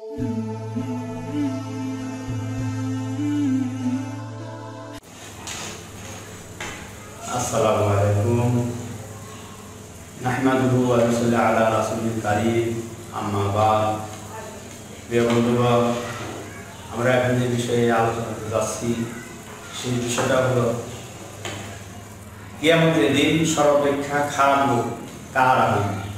আসসালামু আলাইকুম। নাহমাদুহু ওয়া নুসাল্লি আলা রাসূলিল কারীম। আম্মা বাদ। প্রিয় বন্ধুগণ আমরা এখন যে বিষয়ে আলোচনা করতে যাচ্ছি, সেই বিষয়টা হলো, কিয়ামতের দিন সর্বাপেক্ষা খারাপ লোক কারা হইবে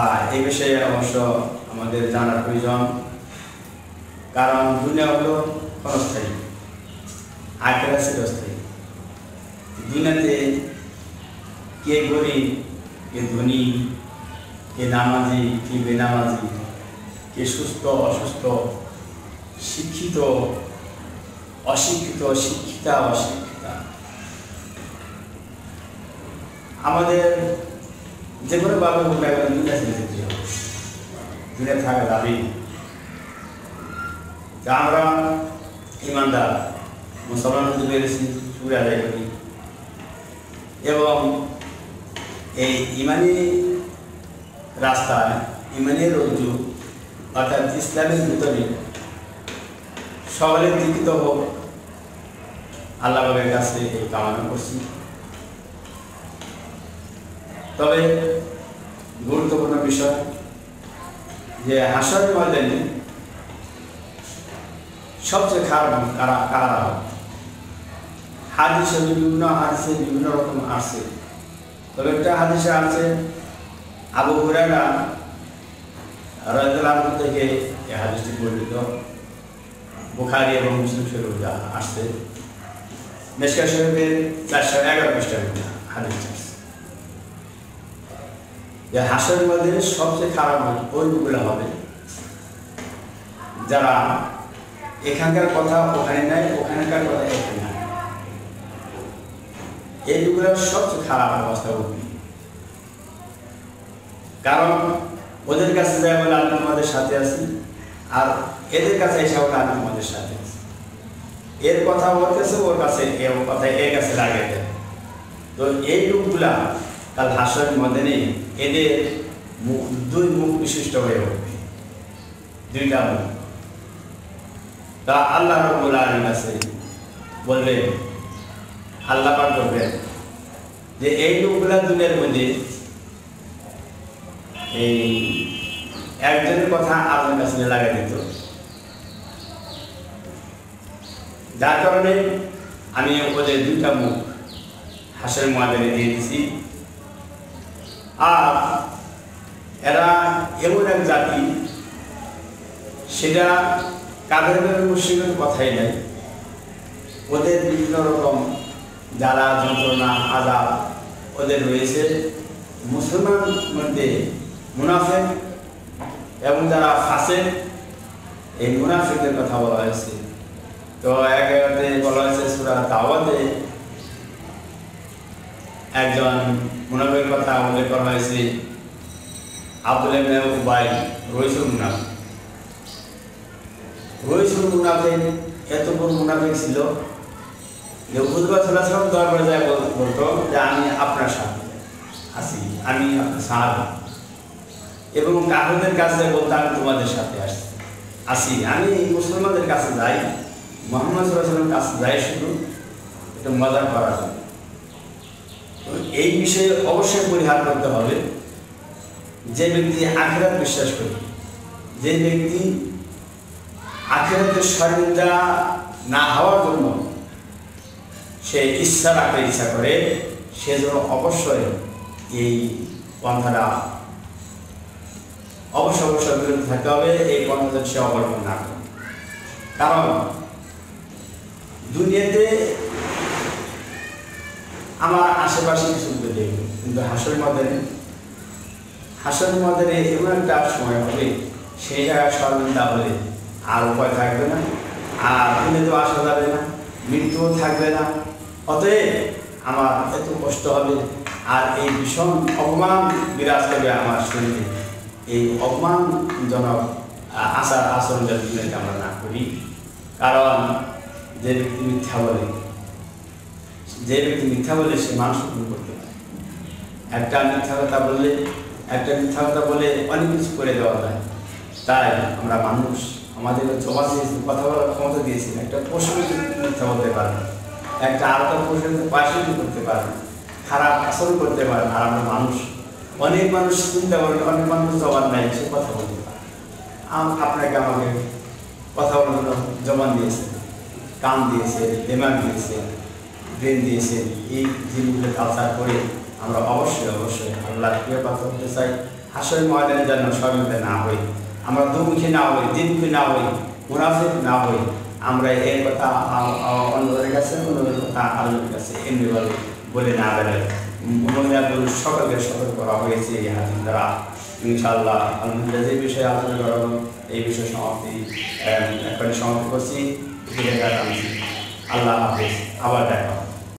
হ্যাঁ এই বিষয়ে অবশ্য আমাদের জানার প্রয়োজন, কারণ দুনিয়া হলো ক্ষণস্থায়ী আখেরা চিরস্থায়ী। দুনিয়াতে কে গরিব কে ধনী, কে নামাজি, কে বেনামাজি, কে সুস্থ, অসুস্থ, শিক্ষিত, অশিক্ষিত, শিক্ষিতা, অশিক্ষিতা। আমাদের যে কোনো বাবা কেন দুনিয়া ছেড়ে যেতে হবে দুনিয়া থাকা না। তা আমরা ইমানদার, মুসলমান হতে পেরেছি সুরে আদায় করি। এবং এই ইমানি রাস্তায় ইমানের রজ্জু অর্থাৎ ইসলামের ভিতরে সকলের দীক্ষিত হোক, আল্লাহ বাবের কাছে এই কামনা করছি। তবে গুরুত্বপূর্ণ বিষয় যে হাসর ময়দানে সবচেয়ে খারাপ কারা কারা হাদিসে বিভিন্ন হাদিসে বিভিন্ন রকম আসছে। তবে একটা হাদিসে আছে আবু হুরায়রা রাদিয়াল্লাহু থেকে এই হাদিসটি বর্ণিত। বুখারী এবং মুসলিম শরীফে আসছে। মেশকা শরীফের চারশো এগারো হাদিসটি আসছে। যে হাসের মধ্যে সবচেয়ে খারাপ ওই লোকগুলো হবে যারা এখানকার কথা ওখানে নাই, ওখানকার কথা এখানে নাই। এই লোকগুলোর সবচেয়ে খারাপ অবস্থা উঠবে কারণ ওদের কাছে যায় বলে আমি তোমাদের সাথে আছি, আর এদের কাছে এসে বলে আমি তোমাদের সাথে আছি। এর কথা কাছে ওর কাছে, এর কথা, এর কাছে দেয়। তো এই লোকগুলা কাল হাসরের মধ্যে নেই। এদের মুখ, দুই মুখ বিশিষ্ট হয়ে উঠবে দুইটা মুখ। তা আল্লাহ রব্বুল আলমীর কাছে বলবেন, আল্লাহ পাক করবেন যে এই লোকগুলা দুনিয়ার মধ্যে এই একজনের কথা আপনার কাছে লাগাই দিত। যার কারণে আমি ওদের দুইটা মুখ হাসের ময়দানে দিয়ে দিছি। আর এরা এমন এক জাতি, সেটা কাদের মুসলিমের কথাই নাই। ওদের বিভিন্ন রকম জ্বালা যন্ত্রণা, আজাব ওদের রয়েছে। মুসলমান মধ্যে মুনাফেক এবং যারা ফাঁসে এই মুনাফিকদের কথা বলা হয়েছে। তো এক বলা হয়েছে সুরা দাওয়াতে একজন মুনাফের কথা উল্লেখ করা হয়েছে, আব্দুল উবাই রইসুল মুনাফিক রইসুল মুনাফিক এত বড় মুনাফিক ছিল। যে হুজুর সাল্লাল্লাহু দরবারে যায় বলতো যে আমি আপনার সাথে আছি, আমি আপনার এবং কাকুদের কাছে বলতো, আমি তোমাদের সাথে আসছি আসি আমি মুসলমানদের কাছে যাই, মোহাম্মদ সাল্লাহ সাল্লামের কাছে যাই শুধু একটু মজা করার জন্য। এই বিষয়ে অবশ্যই পরিহার করতে হবে। যে ব্যক্তি আখেরাত বিশ্বাস করে, যে ব্যক্তি আখেরাতের শরীরটা না হওয়ার জন্য সে ইচ্ছা রাখতে ইচ্ছা করে, সে যেন অবশ্যই এই পন্থাটা অবশ্য অবশ্যই বিরত থাকতে হবে, এই পন্থাটা সে অবলম্বন না করে। কারণ দুনিয়াতে আমার আশেপাশে কিছু দেখবে কিন্তু হাসের মধ্যে হাসের মধ্যে এমন একটা সময় হবে, সেই জায়গায় সরমিন্দা হলে আর উপায় থাকবে না, আর দুনিয়াতেও আসা যাবে না, মৃত্যুও থাকবে না। অতএব আমার এত কষ্ট হবে, আর এই ভীষণ অপমান বিরাজ করবে আমার শরীরে। এই অপমানজনক আচার আচরণ যাতে আমরা না করি, কারণ যে ব্যক্তি মিথ্যা বলে যে ব্যক্তি মিথ্যা বলে সে মানুষ খুন করতে পারে। একটা মিথ্যা কথা বললে, একটা মিথ্যা কথা বলে অনেক কিছু করে দেওয়া যায়। তাই আমরা মানুষ, আমাদের সমাজে কথা বলার ক্ষমতা দিয়েছেন একটা পশু মিথ্যা বলতে পারে একটা আলাদা পশুর পাশে করতে পারে খারাপ আসল করতে পারে আর আমরা মানুষ, অনেক মানুষ চিন্তা করেন, অনেক মানুষ জবান নাই সে কথা বলতে পারে আপনাকে আমাকে কথা বলার জন্য জবান দিয়েছে, কান দিয়েছে দেমাগ দিয়েছে ব্রেন দিয়েছে। এই জিনিসগুলো কালচার করে আমরা অবশ্যই অবশ্যই আল্লাহ প্রিয় পাত্র হতে চাই। হাসের ময়দানে যেন সর্বদা না হই, আমরা দুমুখী না হই দিনমুখী না হই, মুনাফিক না হই, আমরা এই কথা অন্যদের কাছে, অন্যদের কথা আল্লাহর কাছে এমনি বলে না বেড়াই। মহিলাদের সকলকে সতর্ক করা হয়েছে এই হাদিস দ্বারা। ইনশাআল্লাহ আলহামদুলিল্লাহ যে বিষয়ে আলোচনা করা এই বিষয়ে সমাপ্তি এখন সমাপ্তি করছি। আল্লাহ হাফিজ। আবার দেখা হবে।